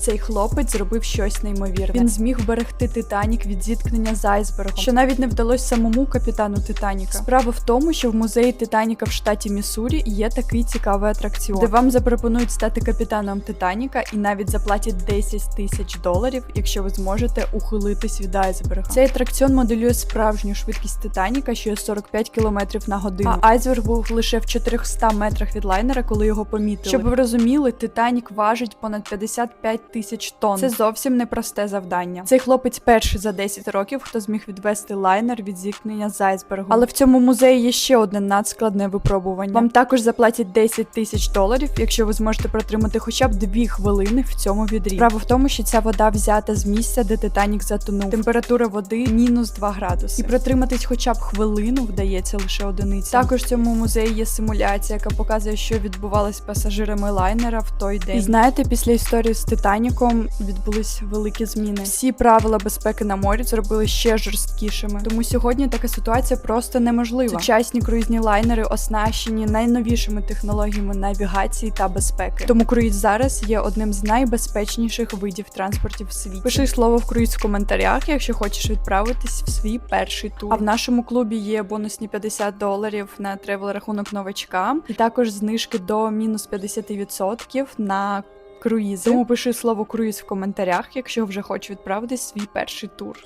Цей хлопець зробив щось неймовірне. Він зміг вберегти Титанік від зіткнення з айсбергом, що навіть не вдалося самому капітану Титаніка. Справа в тому, що в музеї Титаніка в штаті Міссурі є такий цікавий атракціон, де вам запропонують стати капітаном Титаніка і навіть заплатять 10 тисяч доларів, якщо ви зможете ухилитись від айсберга. Цей атракціон моделює справжню швидкість Титаніка, що є 45 км на годину. А айсберг був лише в 400 метрах від лайнера, коли його помітили. Щоб ви розуміли, Титанік важить понад 55 тисяч тонн. Це зовсім непросте завдання. Цей хлопець перший за 10 років, хто зміг відвести лайнер від зіткнення з айсбергом. Але в цьому музеї є ще одне надскладне випробування. Вам також заплатять 10 тисяч доларів, якщо ви зможете протримати хоча б 2 хвилини в цьому відрі. Справа в тому, що ця вода взята з місця, де Титанік затонув. Температура води мінус 2 градуси. І протриматись хоча б хвилину вдається лише одиниці. Також в цьому музеї є симуляція, яка показує, що відбувалось з пасажирами лайнера в той день. І знаєте, після історії з Титаніком відбулись великі зміни. Всі правила безпеки на морі зробили ще жорсткішими. Тому сьогодні така ситуація просто неможлива. Сучасні круїзні лайнери оснащені найновішими технологіями навігації та безпеки. Тому круїз зараз є одним з найбезпечніших видів транспортів в світі. Пиши слово в круїз в коментарях, якщо хочеш відправитись в свій перший тур. А в нашому клубі є бонусні 50 доларів на тревел рахунок новачка, і також знижки до мінус 50% на круїзи. Тому пиши слово круїз в коментарях, якщо вже хочеш відправити свій перший тур.